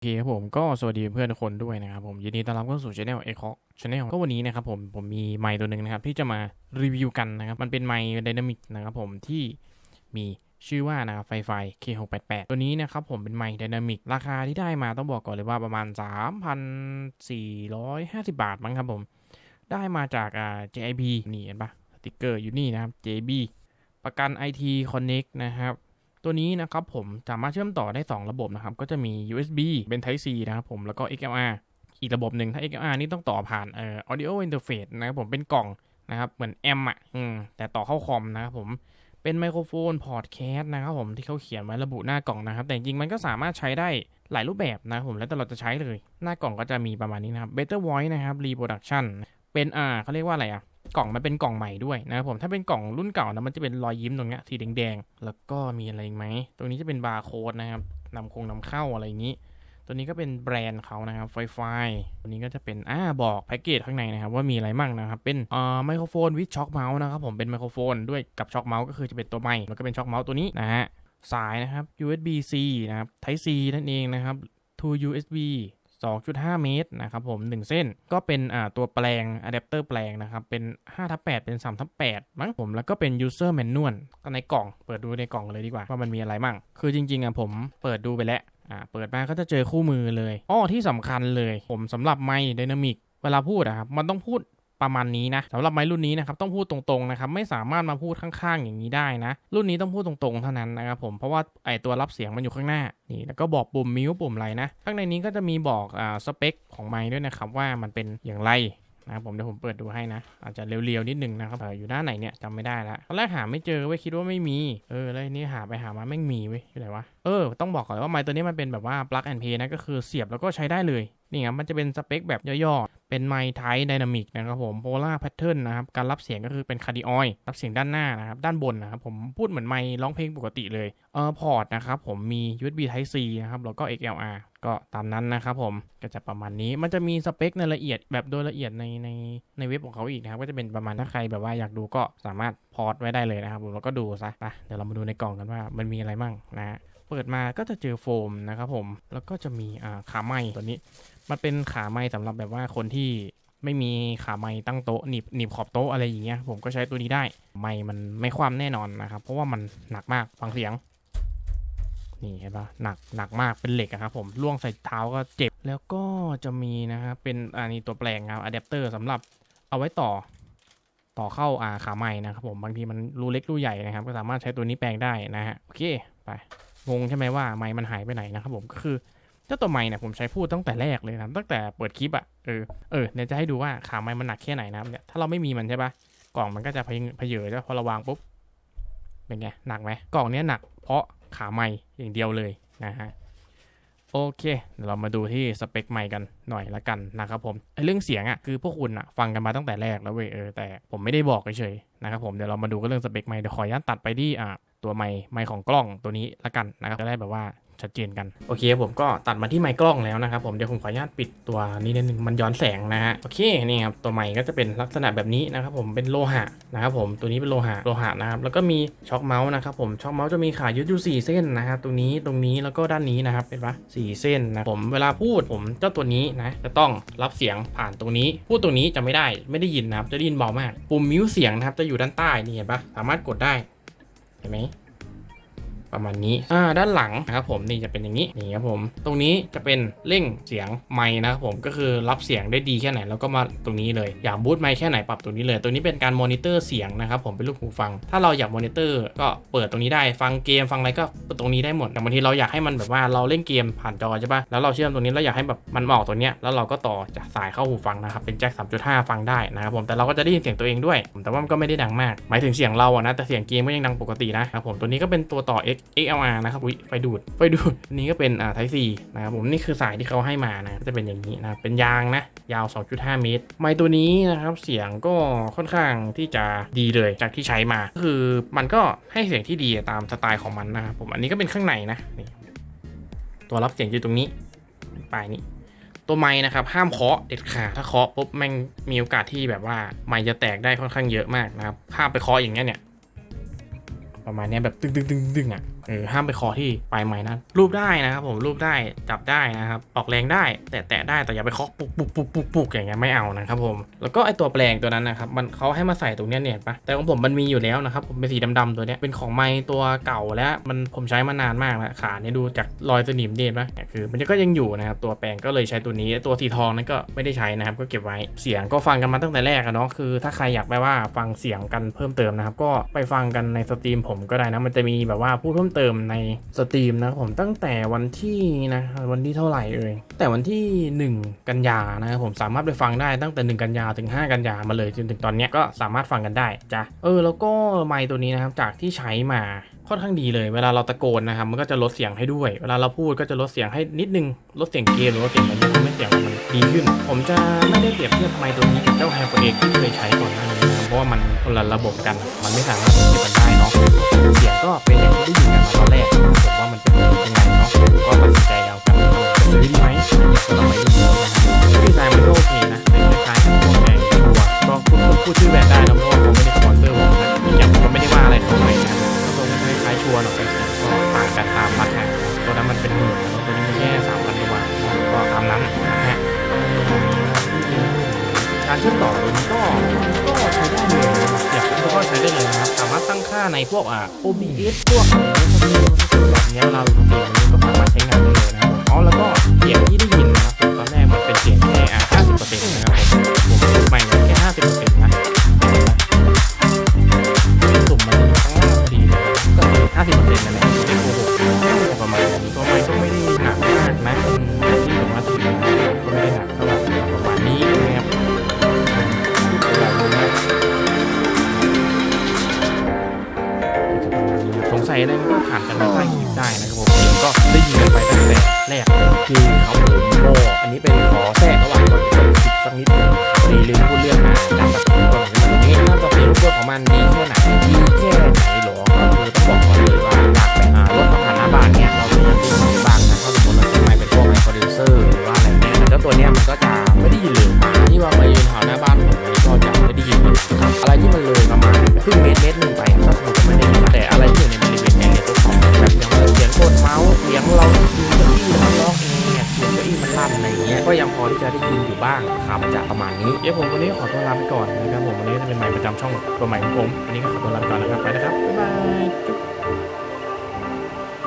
โอเคครับผมก็สวัสดีเพื่อนทุกคนด้วยนะครับผมยินดีต้อนรับเข้าสู่ช anel เอ็กซ์ช anel ก็วันนี้นะครับผมผมมีไมค์ตัวหนึ่งนะครับที่จะมารีวิวกันนะครับมันเป็นไมค์ไดนามิกนะครับผมที่มีชื่อว่านะครับไฟไฟ K688 ตัวนี้นะครับผมเป็นไมค์ไดนามิกราคาที่ได้มาต้องบอกก่อนเลยว่าประมาณ 3,450 บาทมั้งครับผมได้มาจากอ่า JIB นี่เห็นปะสติกเกอร์อยู่นี่นะครับ JB ประกัน IT Connect นะครับ ตัวนี้นะครับผมสามารถเชื่อมต่อได้ 2 ระบบนะครับ ก็จะมี USB เป็น Type C นะครับผมแล้วก็ XLR อีกระบบหนึ่งถ้า XLR นี่ต้องต่อผ่านเอ่อ Audio Interface นะครับผมเป็นกล่องนะครับเหมือนแอมอะอืมแต่ต่อเข้าคอมนะครับผมเป็นไมโครโฟนพอร์ตแคสนะครับผมที่เขาเขียนไว้ระบุหน้ากล่องนะครับ แต่จริงมันก็สามารถใช้ได้หลายรูปแบบนะครับผมแล้วแต่เราจะใช้เลย หน้ากล่องก็จะมีประมาณนี้นะครับ Better Voice นะครับ Reproduction เป็นอ่าเขาเรียกว่าอะไรอะ กล่องมันเป็นกล่องใหม่ด้วยนะครับผมถ้าเป็นกล่องรุ่นเก่านะมันจะเป็นรอยยิ้มตรงเนี้ยสีแดงๆแล้วก็มีอะไรอีกไหมตรงนี้จะเป็นบาร์โค้ดนะครับนำคงนำเข้าอะไรอย่างนี้ ตัวนี้ก็เป็นแบรนด์เขานะครับไฟไฟตัวนี้ก็จะเป็นอ่าบอกแพ็กเกจข้างในนะครับว่ามีอะไรมั่งนะครับเป็นอ่าไมโครโฟนวิดช็อคเมาส์นะครับผมเป็นไมโครโฟนด้วยกับช็อคเมาส์ก็คือจะเป็นตัวใหม่แล้วก็เป็นช็อคเมาส์ตัวนี้นะฮะสายนะครับ USB C นะครับ Type C นั่นเองนะครับ to USB 2.5 เมตรนะครับผม 1 เส้นก็เป็นอ่าตัวแปลงอะแดปเตอร์แปลงนะครับ เป็น5ทับ8เป็น3ทับ8มั้งผมแล้วก็เป็น user manual ก็ในกล่องเปิดดูในกล่องเลยดีกว่า ว่ามันมีอะไรมั่ง คือจริงๆอะผมเปิดดูไปแล้วอ่าเปิดมาก็จะเจอคู่มือเลยอ้อที่สำคัญเลย ผมสำหรับไมค์ไดนามิกเวลาพูดอะครับมันต้องพูด ประมาณนี้นะสำหรับไม้รุ่นนี้นะครับต้องพูดตรงๆนะครับไม่สามารถมาพูดข้างๆ อย่างนี้ได้นะ รุ่นนี้ต้องพูดตรงๆเท่านั้นนะครับผมเพราะว่าไอตัวรับเสียงมันอยู่ข้างหน้านี่แล้วก็บอกปุ่มมิวปุ่มอะไรนะข้างในนี้ก็จะมีบอกอ่าสเปคของไม้ด้วยนะครับว่ามันเป็นอย่างไร นะครับผมเดี๋ยวผมเปิดดูให้นะ อาจจะเร็วๆนิดนึงนะครับเอออยู่ด้านไหนเนี่ยจำไม่ได้ละตอนแรกหาไม่เจอเว้ยคิดว่าไม่มีเออแล้วนี้หาไปหามาไม่มีเว้ยอยู่ไหนวะเออต้องบอกก่อนว่าไม้ตัวนี้มันเป็นแบบว่า plug and play นะก็คือเสียบแล้วก็ใช้ได้เลยนี่ครับมันจะเป็นสเปคแบบย่อๆ เป็นไมค์ไทไดนามิกนะครับผมโพล่าแพทเทิร์นนะครับ การรับเสียงก็คือเป็นคาร์ดิออยรับเสียงด้านหน้านะครับ ด้านบนนะครับผมพูดเหมือนไมค์ร้องเพลงปกติเลยเออพอร์ตนะครับผมมี USB Type C นะครับแล้วก็ XLR ก็ตามนั้นนะครับผมก็จะประมาณนี้มันจะมีสเปคในละเอียดแบบโดยละเอียดในในในเว็บของเขาอีกนะครับ ก็จะเป็นประมาณถ้าใครแบบว่าอยากดูก็สามารถพอร์ตไว้ได้เลยนะครับผมแล้วก็ดูซะไปเดี๋ยวเรามาดูในกล่องกันว่ามันมีอะไรมั่งนะเปิดมาก็จะเจอโฟมนะครับผมแล้วก็จะมีอ่าขาไม้ตัวนี้ มันเป็นขาไม้สำหรับแบบว่าคนที่ไม่มีขาไม้ตั้งโต๊ะหนีบหนีบขอบโต๊ะอะไรอย่างเงี้ยผมก็ใช้ตัวนี้ได้ ไม้มันไม่คว่ำแน่นอนนะครับเพราะว่ามันหนักมากฟังเสียง นี่เห็นปะหนักหนักมากเป็นเหล็กครับผมล่วงใส่เท้าก็เจ็บแล้วก็จะมีนะครับเป็นอันนี้ตัวแปลงครับอะแดปเตอร์สำหรับเอาไว้ต่อต่อเข้าอ่าขาไม้นะครับผมบางทีมันรูเล็กรูใหญ่นะครับ ก็สามารถใช้ตัวนี้แปลงได้นะฮะโอเคไปงงใช่ไหมว่าไม้มันหายไปไหนนะครับผมก็คือเจ้าตัวไม้เนี่ยผมใช้พูดตั้งแต่แรกเลยนะตั้งแต่เปิดคลิปอะเออเออเนี่ยจะให้ดูว่าขาไม้มันหนักแค่ไหนนะครับเนี่ยถ้าเราไม่มีมันใช่ปะกล่องมันก็จะพะเพะเยอใช่ปะพอเราวางปุ๊บเป็นไงหนักไหมกล่องเนี้ยหนักเพราะ ขาไม้อย่างเดียวเลยนะฮะโอเคเดี๋ยวเรามาดูที่สเปคไมค์กันหน่อยละกันนะครับผมไอเรื่องเสียงอะคือพวกคุณอะฟังกันมาตั้งแต่แรกแล้วเว้ยเออแต่ผมไม่ได้บอกเฉยๆนะครับผมเดี๋ยวเรามาดูกันเรื่องสเปคไมค์เดี๋ยวขออนุญาตตัดไปที่อ่าตัวไมค์ไมค์ของกล้องตัวนี้ละกันนะครับจะได้แบบว่า ชัดเจนกัน โอเคผมก็ตัดมาที่ไมค์กล้องแล้วนะครับผมเดี๋ยวผมขออนุญาตปิดตัวนี้นิดนึงมันย้อนแสงนะฮะโอเคนี่ครับตัวไมค์ก็จะเป็นลักษณะแบบนี้นะครับผมเป็นโลหะนะครับผมตัวนี้เป็นโลหะโลหะนะครับแล้วก็มีช็อคเมาส์นะครับผมช็อคเมาส์จะมีขายึดอยู่4เส้นนะครับตรงนี้ตรงนี้แล้วก็ด้านนี้นะครับเป็นปะสี่เส้นนะผมเวลาพูดผมเจ้าตัวนี้นะจะต้องรับเสียงผ่านตรงนี้ พูดตรงนี้จะไม่ได้ไม่ได้ยินนะครับจะได้ยินเบามาก ปุ่มมิวเสียงนะครับจะอยู่ด้านใต้นี่เห็นปะสามารถกดได้เห็นไหม ประมาณนี้อ่าด้านหลังนะครับผมนี่จะเป็นอย่างนี้นี่ครับผมตรงนี้จะเป็นเร่งเสียงไมค์นะครับผมก็คือรับเสียงได้ดีแค่ไหนแล้วก็มาตรงนี้เลยอยากบูตไมค์แค่ไหนปรับตรงนี้เลย ตัวนี้เป็นการมอนิเตอร์เสียงนะครับผมเป็นลูกหูฟัง ถ้าเราอยากมอนิเตอร์ก็เปิดตรงนี้ได้ฟังเกมฟังอะไรก็เปิดตรงนี้ได้หมดแต่บางทีเราอยากให้มันแบบว่าเราเล่นเกมผ่านจอใช่ปะแล้วเราเชื่อมตรงนี้แล้วอยากให้แบบมันออกตรงเนี้ยแล้วเราก็ต่อจากสายเข้าหูฟังนะครับเป็นแจ็ค3.5 ฟังได้นะครับผมแต่เราก็จะได้ยินเสียงตัวเองด้วย แต่ว่ามันก็ไม่ได้ดังมาก หมายถึงเสียงเราอะนะแต่เสียงเกมก็ยังดังปกตินะครับผมตัวนี้ก็เป็นตัวต่อ X XLR นะครับอุ๊ยไฟดูดไฟดูดนี้ก็เป็นอ่า Type C นะครับผมนี่คือสายที่เขาให้มานะก็จะเป็นอย่างนี้นะเป็นยางนะยาว 2.5 เมตร ไมค์ตัวนี้นะครับเสียงก็ค่อนข้างที่จะดีเลยจากที่ใช้มาคือมันก็ให้เสียงที่ดีตามสไตล์ของมันนะครับผมอันนี้ก็เป็นข้างในนะนี่ตัวรับเสียงอยู่ตรงนี้ปลายนี้ตัวไม้นะครับห้ามเคาะเด็ดขาดถ้าเคาะปุ๊บแม่งมีโอกาสที่แบบว่าไม้จะแตกได้ค่อนข้างเยอะมากนะครับห้ามไปเคาะอย่างเงี้ยเนี่ย ประมาณนี้แบบตึงๆๆๆอะเออห้ามไปคอที่ปลายไม้นะรูปได้นะครับผมรูปได้จับได้นะครับออกแรงได้ แต่แตะได้แต่อย่าไปเคาะปุกปุกปุกปุกปุกอย่างเงี้ยไม่เอานะครับผมแล้วก็ไอตัวแปลงตัวนั้นนะครับมันเขาให้มาใส่ตรงเนี้ยเนี่ยปะแต่ของผมมันมีอยู่แล้วนะครับผมเป็นสีดำๆตัวเนี้ยเป็นของไม้ตัวเก่าแล้วมันผมใช้มานานมากแล้วขาเนี่ยดูจากรอยสนิมเด่นปะเนี่ยคือมันก็ยังอยู่นะครับตัวแปลงก็เลยใช้ตัวนี้ตัวสีทองนั้นก็ไม่ได้ใช้นะครับก็เก็บไว้เสียงก็ฟังกันมาตั้งแต่แรกอะเนาะคือถ้าใครอยากไปว่าฟังเสียงกันเพิ่มเติมนะครับก็ไปฟังกันในสตรีมผมก็ได้นะมันจะมีแบบว่าพูดเพิ่มเติมในสตรีมนะครับผมตั้งแต่วันที่นะวันที่เท่าไหร่เอ่ยแต่วันที่ 1 กันยานะครับผมสามารถไปฟังได้ตั้งแต่ 1 กันยาถึง 5 กันยามาเลยจนถึงตอนนี้ก็สามารถฟังกันได้จ้ะเออแล้วก็ไมค์ตัวนี้นะครับจากที่ใช้มาค่อนข้างดีเลยเวลาเราตะโกนนะครับมันก็จะลดเสียงให้ด้วย เวลาเราพูดก็จะลดเสียงให้นิดนึงลดเสียงเกมหรือว่าเสียงอะไรทำให้เสียงมัน ดีขึ้น ผมจะไม่ได้เปรียบเทียบไมค์ตัวนี้กับเจ้าไฮเปเอ็กที่เคยใช้ก่อนหน้านี้นะเพราะว่ามันคนละระบบกัน มันไม่สามารถเทียบกันได้เนาะเสียงก็เป็นอย่างที่ได้ยินกันมาตอนแรกผมว่ามันเป็นยังไงเนาะก็ตัดสินใจเอากันซื้อดีไหมก็ลอไปดูนะครับ เชื่อมต่อตันี้ก็ก็ใช้ได้เลยนะครับอยากให้ก็ใช้ได้เลยนะครับ สามารถตั้งค่าในพวกอะ OBS พวกอะไรแบบนี้เราดูดีนี้ก็สามารถใช้งานได้เลยนะครับอ๋อแล้วก็ มันก็ถามกันมาใต้คลิปได้นะครับผมผมก็ได้ยินกันไปตั้งแต่แรก ที่จะได้ยินอยู่บ้างครับจะประมาณนี้เดี๋ยวผมวันนี้ขอตัวลาไปก่อนนะครับผมวันนี้จะเป็นใหม่ประจำช่องตัวใหม่ของผมวันนี้ก็ขอตัวลาไปก่อนนะครับไปนะครับบ๊ายบาย